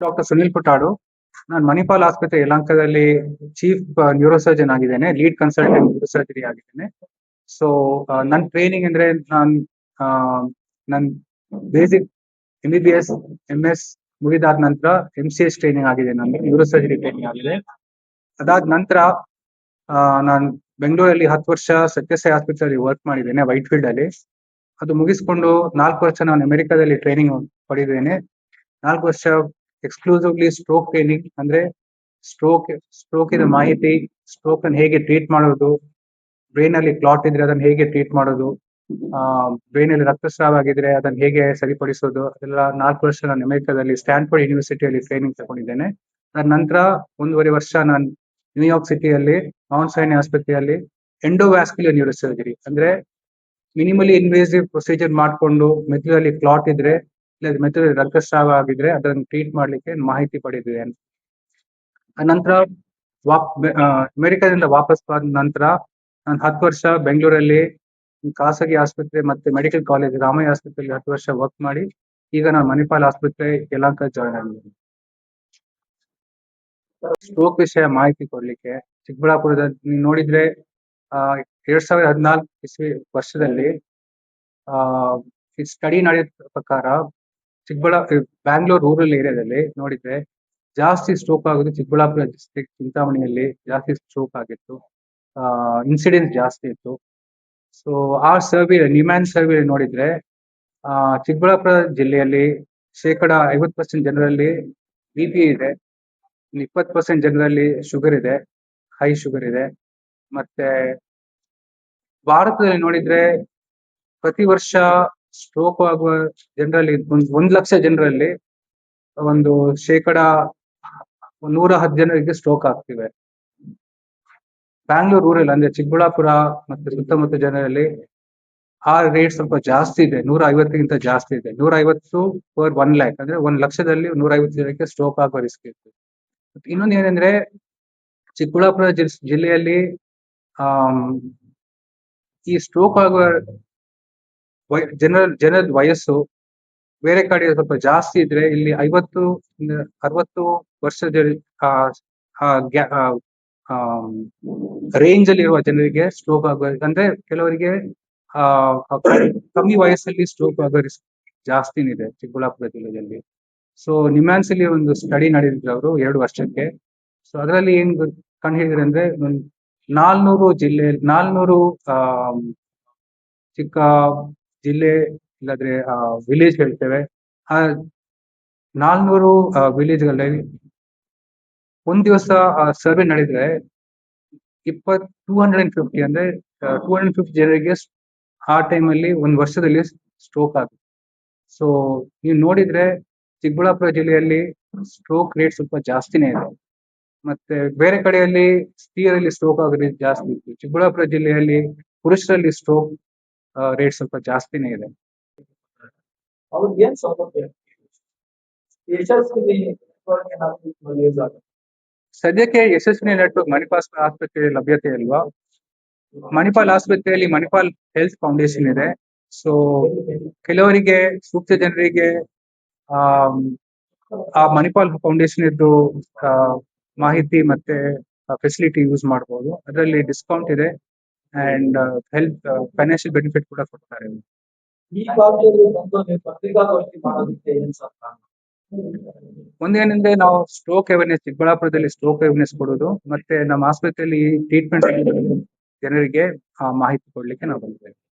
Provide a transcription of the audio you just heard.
Doctor Sunil ಪುಟಾಡು. ನಾನು ಮಣಿಪಾಲ್ ಆಸ್ಪತ್ರೆ ಯಲಹಂಕದಲ್ಲಿ ಚೀಫ್ ನ್ಯೂರೋಸರ್ಜನ್ ಆಗಿದ್ದೇನೆ ಲೀಡ್ ಕನ್ಸಲ್ಟೆಂಟ್ ನ್ಯೂರೋಸರ್ಜರಿ ಆಗಿದ್ದೇನೆ. ಸೊ ನನ್ನ ಟ್ರೈನಿಂಗ್ ಅಂದ್ರೆ ನಾನು ನನ್ basic M B B S M S ಮುಗಿದಾದ ನಂತರ ಎಂ ಸಿ ಎಸ್ ಟ್ರೈನಿಂಗ್ ಆಗಿದೆ ನನಗೆ ನ್ಯೂರೋಸರ್ಜರಿ ಟ್ರೈನಿಂಗ್ ಆಗಿದೆ. ಅದಾದ ನಂತರ ನಾನು ಬೆಂಗಳೂರಲ್ಲಿ ಹತ್ತು ವರ್ಷ ಸತ್ಯಸಾಯಿ ಆಸ್ಪತ್ರೆಯಲ್ಲಿ ವರ್ಕ್ ಮಾಡಿದ್ದೇನೆ ವೈಟ್ ಫೀಲ್ಡ್ ಅಲ್ಲಿ. ಅದು ಮುಗಿಸ್ಕೊಂಡು ನಾಲ್ಕು ವರ್ಷ ನಾನು ಅಮೆರಿಕಾದಲ್ಲಿ ಟ್ರೈನಿಂಗ್ ಪಡೆದಿದ್ದೇನೆ. ನಾಲ್ಕು ವರ್ಷ ಎಕ್ಸ್ಕ್ಲೂಸಿವ್ಲಿ ಸ್ಟ್ರೋಕ್ ಟ್ರೈನಿಂಗ್ ಅಂದ್ರೆ ಸ್ಟ್ರೋಕ್ ಸ್ಟ್ರೋಕ್ ಇನ ಮಾಹಿತಿ ಸ್ಟ್ರೋಕ್ ಅನ್ನು ಹೇಗೆ ಟ್ರೀಟ್ ಮಾಡೋದು ಬ್ರೈನ್ ಅಲ್ಲಿ ಕ್ಲಾಟ್ ಇದ್ರೆ ಅದನ್ನ ಹೇಗೆ ಟ್ರೀಟ್ ಮಾಡೋದು ಆ ಬ್ರೈನ್ ಅಲ್ಲಿ ರಕ್ತಸ್ರಾವ ಆಗಿದ್ರೆ ಅದನ್ನ ಹೇಗೆ ಸರಿಪಡಿಸೋದು ಅದೆಲ್ಲ ನಾಲ್ಕು ವರ್ಷ ನಾನು ಅಮೆರಿಕಾದಲ್ಲಿ ಸ್ಟ್ಯಾನ್ಫೋರ್ಡ್ ಯೂನಿವರ್ಸಿಟಿಯಲ್ಲಿ ಟ್ರೈನಿಂಗ್ ತಗೊಂಡಿದ್ದೇನೆ. ಅದ ನಂತರ ಒಂದೂವರೆ ವರ್ಷ ನಾನು ನ್ಯೂಯಾರ್ಕ್ ಸಿಟಿಯಲ್ಲಿ ಮೌಂಟ್ ಸೈನ್ ಆಸ್ಪತ್ರೆಯಲ್ಲಿ ಎಂಡೋವ್ಯಾಸ್ಕ್ಯುಲರ್ ನ್ಯೂರೋಸರ್ಜರಿ ಅಂದ್ರೆ ಮಿನಿಮಲಿ ಇನ್ವೇಸಿವ್ ಪ್ರೊಸೀಜರ್ ಮಾಡಿಕೊಂಡು ಮೆದುಳಲ್ಲಿ ಕ್ಲಾಟ್ ಇದ್ರೆ ಇಲ್ಲ ಮೆದುಳಲ್ಲಿ ರಕ್ತಸ್ರಾವ ಆಗಿದ್ರೆ ಅದನ್ನು ಟ್ರೀಟ್ ಮಾಡ್ಲಿಕ್ಕೆ ಮಾಹಿತಿ ಪಡೆದಿದೆ ನಂತರ ವಾಪ್ ಅಮೆರಿಕದಿಂದ ವಾಪಸ್ ಬಂದ ನಂತರ ನಾನು ಹತ್ತು ವರ್ಷ ಬೆಂಗಳೂರಲ್ಲಿ ಖಾಸಗಿ ಆಸ್ಪತ್ರೆ ಮತ್ತೆ ಮೆಡಿಕಲ್ ಕಾಲೇಜ್ ರಾಮಯ್ಯ ಆಸ್ಪತ್ರೆಯಲ್ಲಿ ಹತ್ತು ವರ್ಷ ವರ್ಕ್ ಮಾಡಿ, ಈಗ ನಾನು ಮಣಿಪಾಲ್ ಆಸ್ಪತ್ರೆ ಯಲಾಂಕ ಜಾಯ್ನ್ ಆಗಿದ್ದೀನಿ. ಸ್ಟ್ರೋಕ್ ವಿಷಯ ಮಾಹಿತಿ ಕೊಡ್ಲಿಕ್ಕೆ ಚಿಕ್ಕಬಳ್ಳಾಪುರದ ನೀವು ನೋಡಿದ್ರೆ, ಆ, ಎರಡ್ ಸಾವಿರದ ಹದಿನಾಲ್ಕು ಇಸ್ವಿ ವರ್ಷದಲ್ಲಿ, ಆ ಸ್ಟಡಿ ನಡೆದ ಪ್ರಕಾರ ಚಿಕ್ಕಬಳ್ಳಾ ಬ್ಯಾಂಗ್ಳೂರ್ ರೂರಲ್ ಏರಿಯಾದಲ್ಲಿ ನೋಡಿದ್ರೆ ಜಾಸ್ತಿ ಸ್ಟ್ರೋಕ್ ಆಗೋದು ಚಿಕ್ಕಬಳ್ಳಾಪುರ ಡಿಸ್ಟ್ರಿಕ್ಟ್ ಚಿಂತಾಮಣಿಯಲ್ಲಿ ಜಾಸ್ತಿ ಸ್ಟ್ರೋಕ್ ಆಗಿತ್ತು. ಆ ಇನ್ಸಿಡೆಂಟ್ ಜಾಸ್ತಿ ಇತ್ತು. ಸೊ ಆ ಸರ್ವೆ ನಿಮ್ಯಾನ್ ಸರ್ವೆ ನೋಡಿದ್ರೆ, ಆ, ಚಿಕ್ಕಬಳ್ಳಾಪುರ ಜಿಲ್ಲೆಯಲ್ಲಿ ಶೇಕಡ ಐವತ್ತು ಪರ್ಸೆಂಟ್ ಜನರಲ್ಲಿ ಬಿ ಪಿ ಇದೆ ಇಪ್ಪತ್ತು ಪರ್ಸೆಂಟ್ ಜನರಲ್ಲಿ ಶುಗರ್ ಇದೆ ಹೈ ಶುಗರ್ ಇದೆ. ಮತ್ತೆ ಭಾರತದಲ್ಲಿ ನೋಡಿದ್ರೆ ಪ್ರತಿ ವರ್ಷ ಸ್ಟ್ರೋಕ್ ಆಗುವ ಜನರಲ್ಲಿ ಒಂದ್ ಒಂದ್ ಲಕ್ಷ ಜನರಲ್ಲಿ ಒಂದು ಶೇಕಡ ನೂರ ಹತ್ತು ಜನರಿಗೆ ಸ್ಟ್ರೋಕ್ ಆಗ್ತಿವೆ. ಬ್ಯಾಂಗ್ಳೂರ್ ಊರಲ್ಲಿ ಅಂದ್ರೆ ಚಿಕ್ಕಬಳ್ಳಾಪುರ ಮತ್ತೆ ಸುತ್ತಮುತ್ತ ಜನರಲ್ಲಿ ಆ ರೇಟ್ ಸ್ವಲ್ಪ ಜಾಸ್ತಿ ಇದೆ. ನೂರ ಐವತ್ತಕ್ಕಿಂತ ಜಾಸ್ತಿ ಇದೆ. ನೂರ ಐವತ್ತು ಪರ್ ಒನ್ ಲ್ಯಾಕ್ ಅಂದ್ರೆ ಒಂದ್ ಲಕ್ಷದಲ್ಲಿ ನೂರ ಐವತ್ತು ಜನಕ್ಕೆ ಸ್ಟ್ರೋಕ್ ಆಗುವ ರಿಸ್ಕ್ ಇತ್ತು ಇನ್ನೊಂದು ಏನಂದ್ರೆ ಚಿಕ್ಕಬಳ್ಳಾಪುರ ಜಿಲ್ಲೆಯಲ್ಲಿ ಆ ಈ ಸ್ಟ್ರೋಕ್ ಆಗುವ ಜನರ ಜನರಲ್ ವಯಸ್ಸು ಬೇರೆ ಕಡೆ ಸ್ವಲ್ಪ ಜಾಸ್ತಿ ಇದ್ರೆ ಇಲ್ಲಿ ಐವತ್ತು, ಅರವತ್ತು ವರ್ಷದ ರೇಂಜ್ ಅಲ್ಲಿ ಇರುವ ಜನರಿಗೆ ಸ್ಟ್ರೋಕ್ ಆಗುವ, ಅಂದ್ರೆ ಕೆಲವರಿಗೆ ಕಮ್ಮಿ ವಯಸ್ಸಲ್ಲಿ ಸ್ಟ್ರೋಕ್ ಆಗೋ ರಿಸ್ಕ್ ಜಾಸ್ತಿನೇ ಇದೆ ಚಿಕ್ಕಬಳ್ಳಾಪುರ ಜಿಲ್ಲೆಯಲ್ಲಿ. ಸೊ ನಿಮ್ಯಾನ್ಸ್ ಅಲ್ಲಿ ಒಂದು ಸ್ಟಡಿ ನಡೆದಿದ್ರು ಅವರು ಎರಡು ವರ್ಷಕ್ಕೆ. ಸೊ ಅದರಲ್ಲಿ ಏನ್ ಕಂಡು ಹಿಡಿದ್ರೆ ಅಂದ್ರೆ ನಾಲ್ನೂರು ಜಿಲ್ಲೆ, ನಾಲ್ನೂರು ಚಿಕ್ಕ ಜಿಲ್ಲೆ ಇಲ್ಲಾದ್ರೆ ವಿಲೇಜ್ ಹೇಳ್ತೇವೆ. ಆ, ನಾಲ್ನೂರು ವಿಲೇಜ್ಗಳಲ್ಲಿ ಒಂದ್ ದಿವಸ ಸರ್ವೆ ನಡೆದ್ರೆ ಇಪ್ಪತ್ ಟೂ ಹಂಡ್ರೆಡ್ ಅಂಡ್ ಫಿಫ್ಟಿ ಅಂದ್ರೆ ಟೂ ಹಂಡ್ರೆಡ್ ಫಿಫ್ಟಿ ಜನರಿಗೆ ಆ ಟೈಮಲ್ಲಿ ಒಂದ್ ವರ್ಷದಲ್ಲಿ ಸ್ಟ್ರೋಕ್ ಆಗುತ್ತೆ. ಸೊ ನೀವು ನೋಡಿದ್ರೆ ಚಿಕ್ಕಬಳ್ಳಾಪುರ ಜಿಲ್ಲೆಯಲ್ಲಿ ಸ್ಟ್ರೋಕ್ ರೇಟ್ ಸ್ವಲ್ಪ ಜಾಸ್ತಿನೇ ಇದೆ. ಮತ್ತೆ ಬೇರೆ ಕಡೆಯಲ್ಲಿ ಸ್ತ್ರೀಯರಲ್ಲಿ ಸ್ಟ್ರೋಕ್ ಆಗೋದು ಜಾಸ್ತಿ ಇತ್ತು. ಚಿಕ್ಕಬಳ್ಳಾಪುರ ಜಿಲ್ಲೆಯಲ್ಲಿ ಪುರುಷರಲ್ಲಿ ಸ್ಟ್ರೋಕ್ ರೇಟ್ ಸ್ವಲ್ಪ ಜಾಸ್ತಿನೇ ಇದೆ. ಸದ್ಯಕ್ಕೆ ಯಶಸ್ವಿನಿ ನೆಟ್ವರ್ಕ್ ಮಣಿಪಾಲ್ ಆಸ್ಪತ್ರೆ ಲಭ್ಯತೆ ಇಲ್ವಾ? ಮಣಿಪಾಲ್ ಆಸ್ಪತ್ರೆಯಲ್ಲಿ ಮಣಿಪಾಲ್ ಹೆಲ್ತ್ ಫೌಂಡೇಶನ್ ಇದೆ. ಸೊ ಕೆಲವರಿಗೆ ಸೂಕ್ತ ಜನರಿಗೆ ಆ ಆ ಮಣಿಪಾಲ್ ಫೌಂಡೇಶನ್ ಇದ್ದು ಮಾಹಿತಿ ಮತ್ತೆ ಫೆಸಿಲಿಟಿ ಯೂಸ್ ಮಾಡಬಹುದು ಅದರಲ್ಲಿ ಡಿಸ್ಕೌಂಟ್ ಇದೆ. ಅಂಡ್ ಹೆಲ್ತ್ ಫೈನಾನ್ಷಿಯಲ್ ಬೆನಿಫಿಟ್ ಕೂಡ ಕೊಡ್ತಾರೆ. ಒಂದೇನಂದ್ರೆ ನಾವು ಸ್ಟ್ರೋಕ್ ಅವೇರ್ನೆಸ್ ಚಿಕ್ಕಬಳ್ಳಾಪುರದಲ್ಲಿ ಸ್ಟ್ರೋಕ್ ಅವೇರ್ನೆಸ್ ಕೊಡೋದು ಮತ್ತೆ ನಮ್ಮ ಆಸ್ಪತ್ರೆಯಲ್ಲಿ ಟ್ರೀಟ್ಮೆಂಟ್ ಜನರಿಗೆ ಮಾಹಿತಿ ಕೊಡ್ಲಿಕ್ಕೆ ನಾವು ಬಂದಿದ್ದೇವೆ.